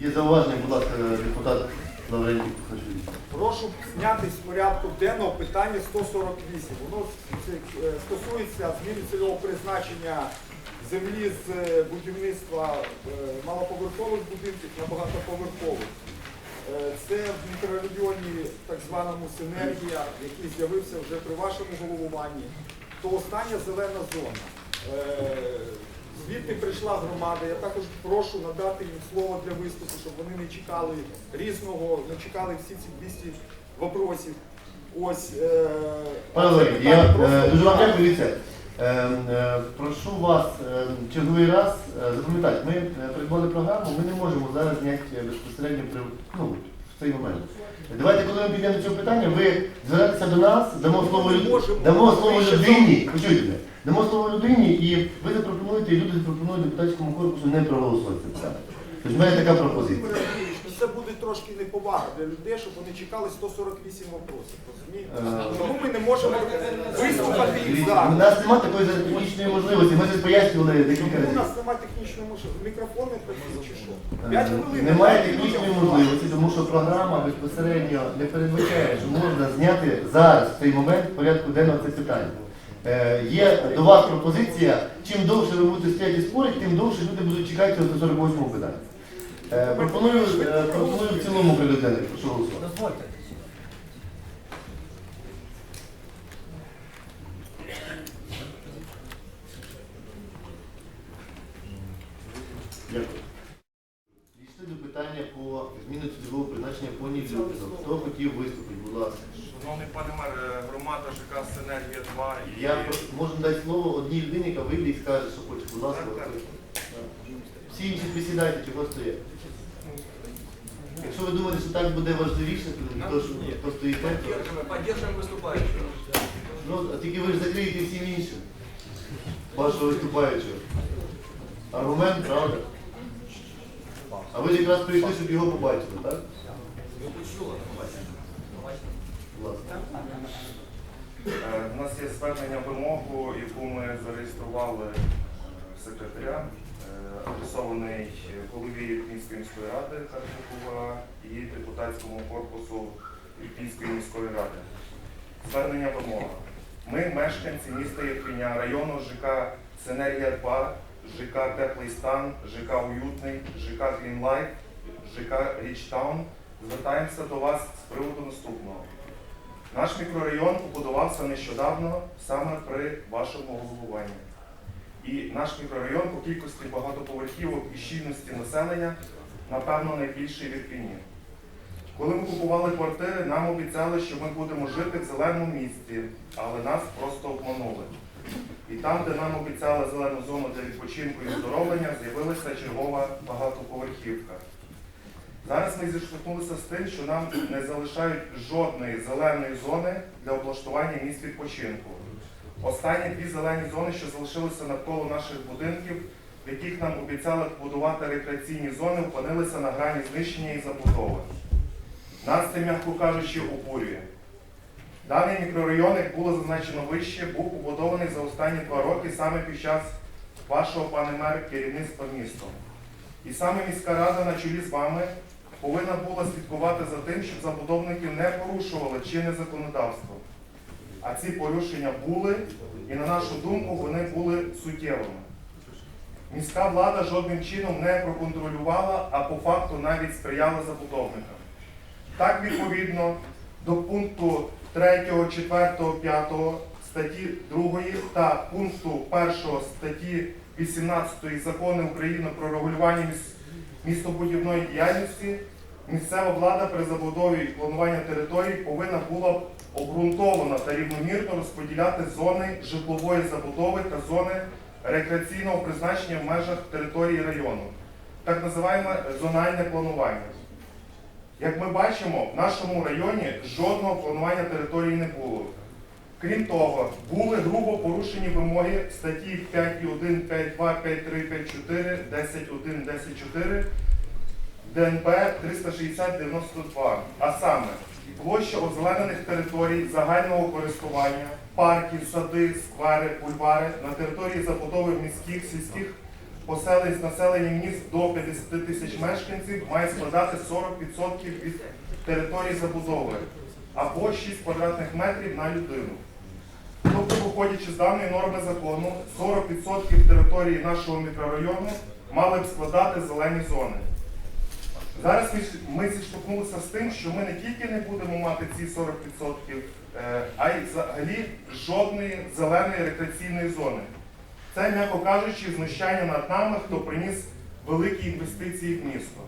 Є зауваження, будь ласка, депутат Лаврентій Кухачевич. Прошу зняти з порядку денного питання 148. Воно е, стосується зміни цільового призначення землі з е, будівництва е, малоповерхових будинків на багатоповерхових. Це в мікрорайоні так званому Синергія, який з'явився вже при вашому головуванні, то остання зелена зона. Звідти прийшла громада. Я також прошу надати їм слово для виступу, щоб вони не чекали різного, не чекали всі ці 200 вопросів. Ось е, Пане питання я е, дуже вам дякую. Дивіться, е, е, прошу вас е, черговий раз е, запам'ятати, ми е, придбали програму, ми не можемо зараз зняти е, безпосередньо при, ну, в цей момент. Давайте, коли ми підемо до цього питання, ви звернетеся до нас, дамо слово, дамо слово людині, почуйте мене, дамо слово людині, і ви запропонуєте, і люди запропонують депутатському корпусу не проголосувати це питання. Тобто в мене така пропозиція. Ну Це буде трошки неповага для людей, щоб вони чекали 148 вопросів. Розумієте? Е, Тому ми не можемо виступати їх У зараз. нас немає такої технічної можливості, ми це пояснювали декілька Чому у разів. нас немає технічної можливості? Мікрофон не працює чи що? П'ять хвилин. Немає дайте технічної людям. можливості, тому що програма безпосередньо не передбачає, що можна зняти зараз в цей момент в порядку денного це питання. Е, Є до вас пропозиція, чим довше ви будете стояти і спорити, тим довше люди будуть чекати цього 148 питання. Е, Пропоную, е, пропоную в цілому прилюднити, прошу голосувати. Дозвольте. Дякую. Дійшли до питання по зміну цільового призначення по Нілюбіну. Хто хотів виступити, будь ласка. Шановний пане мер, е, громада ЖК Синергія 2 і Я можу дати слово одній людині, яка вийде і скаже, що хоче. Будь ласка, Так, так. Всі інші присідайте, чого стоять. Якщо ви думаєте, що так буде важливіше, то, то що то стоїте, поддерживаем выступающего. Ну, а тільки ви ж закриєте всім іншим. Вашого виступаючого. Аргумент, правда? А ви ж якраз прийшли, щоб його побачити, так? Почула. Е, У нас є звернення вимогу, яку ми зареєстрували е, секретаря, адресований голові Пінської міської ради Харкова і депутатському корпусу Пінської міської ради. Звернення вимога. Ми, мешканці міста Єрпеня, району ЖК Синергія 2, ЖК Теплий Стан, ЖК Уютний, ЖК Грінлайф, ЖК Річтаун, звертаємося до вас з приводу наступного. Наш мікрорайон побудувався нещодавно саме при вашому головуванні. І наш мікрорайон по кількості багатоповерхівок і щільності населення, напевно, найбільший в Ірпіні. Коли ми купували квартири, нам обіцяли, що ми будемо жити в зеленому місті, але нас просто обманули. І там, де нам обіцяли зелену зону для відпочинку і оздоровлення, з'явилася чергова багатоповерхівка. Зараз ми зіштовхнулися з тим, що нам не залишають жодної зеленої зони для облаштування місць відпочинку. Останні дві зелені зони, що залишилися навколо наших будинків, в яких нам обіцяли будувати рекреаційні зони, опинилися на грані знищення і забудови. Нас це, м'яко кажучи, обурює. Даний мікрорайон, як було зазначено вище, був побудований за останні два роки саме під час вашого, пане мер, керівництва містом. І саме міська рада на чолі з вами повинна була слідкувати за тим, щоб забудовники не порушували чинне законодавство. А ці порушення були, і на нашу думку, вони були суттєвими. Міська влада жодним чином не проконтролювала, а по факту навіть сприяла забудовникам. Так, відповідно, до пункту 3, 4, 5 статті 2 та пункту 1 статті 18 Закону України про регулювання містобудівної діяльності, місцева влада при забудові і плануванні територій повинна була обґрунтовано та рівномірно розподіляти зони житлової забудови та зони рекреаційного призначення в межах території району, так називаємо зональне планування. Як ми бачимо, в нашому районі жодного планування території не було. Крім того, були грубо порушені вимоги статті 5.1, 5.2, 5.3, 5.4, 10.1, 10.4 ДНП 360-92, а саме площа озеленених територій загального користування, парки, сади, сквери, бульвари на території забудови міських, сільських поселень з населенням міст до 50 тисяч мешканців має складати 40% від території забудови або 6 квадратних метрів на людину. Тобто, виходячи з даної норми закону, 40% території нашого мікрорайону мали б складати зелені зони. Зараз ми, зіштовхнулися з тим, що ми не тільки не будемо мати ці 40%, е, а й взагалі жодної зеленої рекреаційної зони. Це, м'яко кажучи, знущання над нами, хто приніс великі інвестиції в місто.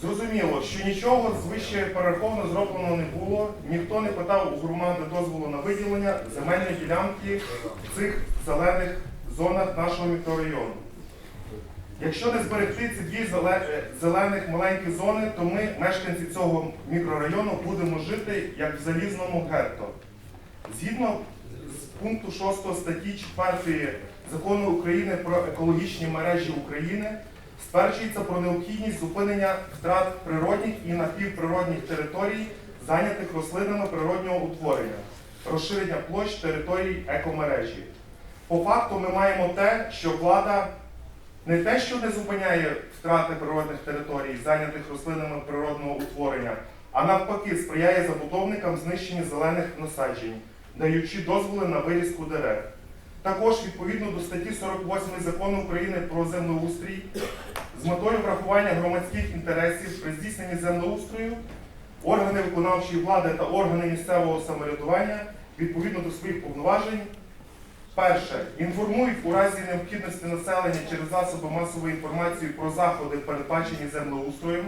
Зрозуміло, що нічого з вище перераховано зроблено не було, ніхто не питав у громади дозволу на виділення земельної ділянки в цих зелених зонах нашого мікрорайону. Якщо не зберегти ці дві е, зелених маленькі зони, то ми, мешканці цього мікрорайону, будемо жити як в залізному гетто. Згідно з пункту 6 статті 4 закону України про екологічні мережі України, стверджується про необхідність зупинення втрат природних і напівприродних територій, зайнятих рослинами природнього утворення, розширення площ територій екомережі. По факту ми маємо те, що влада не те, що не зупиняє втрати природних територій, зайнятих рослинами природного утворення, а навпаки сприяє забудовникам знищенні зелених насаджень, даючи дозволи на вирізку дерев. Також відповідно до статті 48 закону України про землеустрій з метою врахування громадських інтересів при здійсненні землеустрою органи виконавчої влади та органи місцевого самоврядування відповідно до своїх повноважень Перше. Інформують у разі необхідності населення через засоби масової інформації про заходи, передбачені землеустроєм.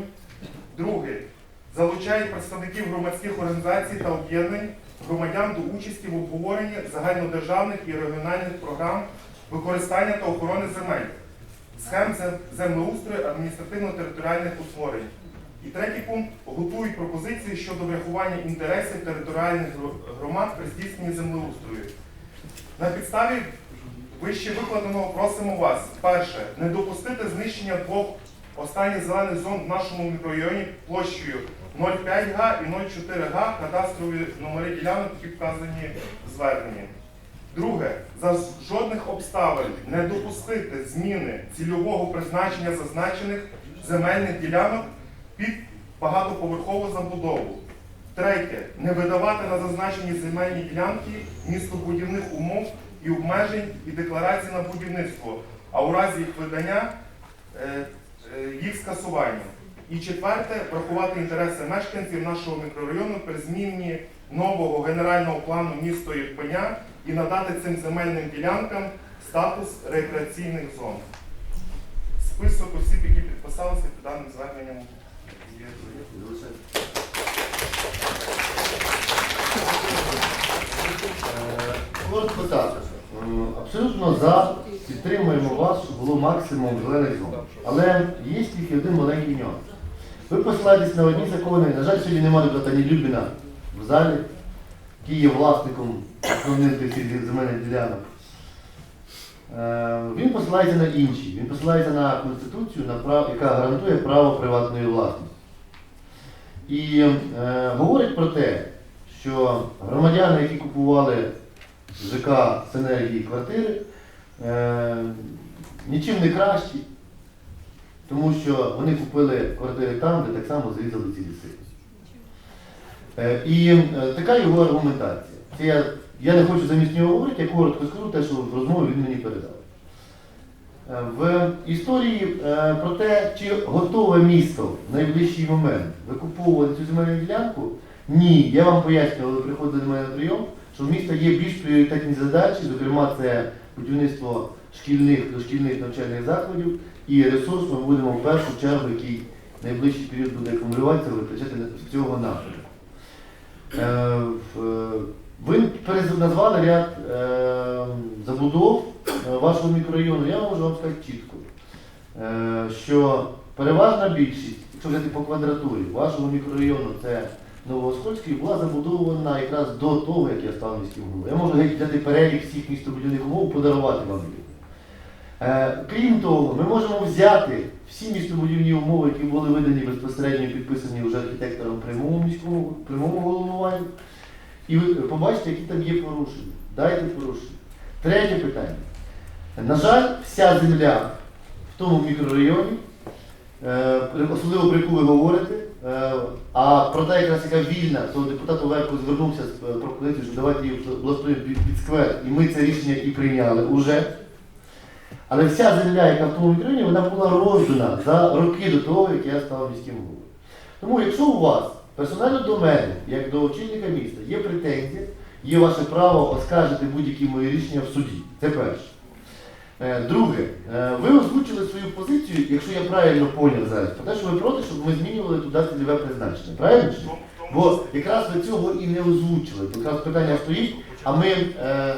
Друге. Залучають представників громадських організацій та об'єднань громадян до участі в обговоренні загальнодержавних і регіональних програм використання та охорони земель, схем землеустрою адміністративно-територіальних утворень. І третій пункт готують пропозиції щодо врахування інтересів територіальних громад при здійсненні землеустрою. На підставі вище викладеного просимо вас, перше, не допустити знищення двох останніх зелених зон в нашому мікрорайоні площею 0,5 га і 0,4 га кадастрові номери ділянок, які вказані в зверненні. Друге, за жодних обставин не допустити зміни цільового призначення зазначених земельних ділянок під багатоповерхову забудову. Третє. Не видавати на зазначені земельні ділянки містобудівних умов і обмежень і декларацій на будівництво, а у разі їх видання е, е, їх скасування. І четверте, врахувати інтереси мешканців нашого мікрорайону при зміні нового генерального плану міста Ірпеня і надати цим земельним ділянкам статус рекреаційних зон. Список осіб, які підписалися під даним зверненням, є. Е, Коротко так. М, Абсолютно за підтримуємо вас, щоб було максимум зелених зон. Але є тільки один маленький нюанс. Ви посилаєтесь на одні закони. На жаль, сьогодні немає депутата Любіна в залі, який є власником основних земельних ділянок. Е, Він посилається на інші. Він посилається на Конституцію, на прав, яка гарантує право приватної власності. І е, говорить про те, що громадяни, які купували ЖК Синергії квартири, е, нічим не кращі, тому що вони купили квартири там, де так само зрізали ці ліси. Е, і е, така його аргументація. Це я, я не хочу замість нього говорити, я коротко скажу те, що в розмові він мені передав. Е, В історії е, про те, чи готове місто в найближчий момент викуповувати цю земельну ділянку, ні. Я вам пояснював, ви приходили до мене на прийом, що в міста є більш пріоритетні задачі, зокрема це будівництво шкільних дошкільних навчальних закладів і ресурс ми будемо в першу чергу, який найближчий період буде акумулюватися, витрачати з цього напрямку. Е, Ви назвали ряд е, забудов е, вашого мікрорайону. Я можу вам сказати чітко, е, що переважна більшість, якщо взяти по квадратурі, вашого мікрорайону це Новоскольський, була забудована якраз до того, як я став міським головою. Я можу взяти перелік всіх містобудівних умов, подарувати вам їх. Е, Крім того, ми можемо взяти всі містобудівні умови, які були видані безпосередньо підписані вже архітектором прямому міському прямому головуванню, і ви побачите, які там є порушення. Дайте порушення. Третє питання. На жаль, вся земля в тому мікрорайоні, особливо про яку ви говорите, е, а про те, якраз яка вільна, то депутат Оверко звернувся з е, пропозицією, що давайте її влаштуємо під, сквер, і ми це рішення і прийняли уже. Але вся земля, яка в тому мікрорайоні, вона була роздана за роки до того, як я став міським головою. Тому якщо у вас персонально до мене, як до очільника міста, є претензії, є ваше право оскаржити будь-які мої рішення в суді. Це перше. Е, Друге, е, ви озвучили свою позицію, якщо я правильно поняв зараз, про те, що ви проти, щоб ми змінювали туди цільове призначення. Правильно? ж? Бо якраз ви цього і не озвучили. Якраз питання стоїть, а ми, е,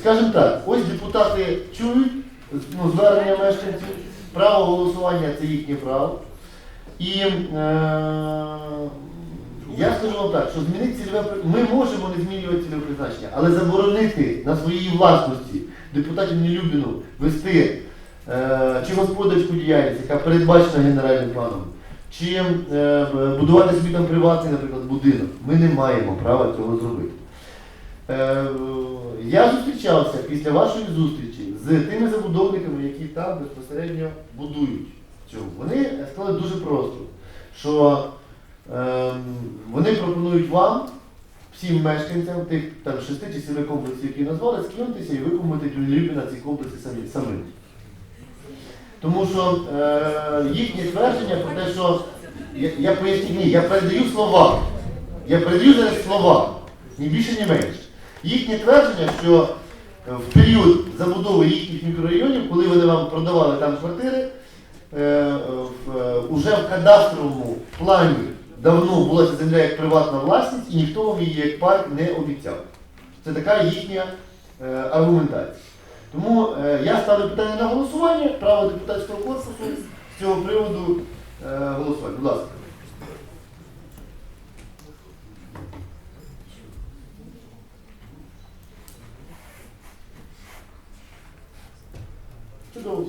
скажімо так, ось депутати чують ну, звернення мешканців, право голосування це їхнє право. І е, я скажу вам так, що змінити цільове ми можемо не змінювати цільове призначення, але заборонити на своїй власності депутатів Нелюбіну вести е, чи господарську діяльність, яка передбачена генеральним планом, чи е, будувати собі там приватний, наприклад, будинок. Ми не маємо права цього зробити. Е, я зустрічався після вашої зустрічі з тими забудовниками, які там безпосередньо будують цього. Вони сказали дуже просто, що ем, вони пропонують вам, всім мешканцям тих там шести чи семи комплексів, які назвали, скинутися і виконати на ці комплекси самі самим. Тому що е, їхнє твердження про те, що я, я поясню, ні, я передаю слова. Я передаю зараз слова, ні більше, ні менше. Їхнє твердження, що е, в період забудови їхніх мікрорайонів, коли вони вам продавали там квартири, е, в, е, уже в кадастровому плані давно була ця земля як приватна власність, і ніхто вам її як парк не обіцяв. Це така їхня е, аргументація. Тому е, я ставлю питання на голосування, право депутатського корпусу з цього приводу е, голосувати. Будь ласка. Чудово.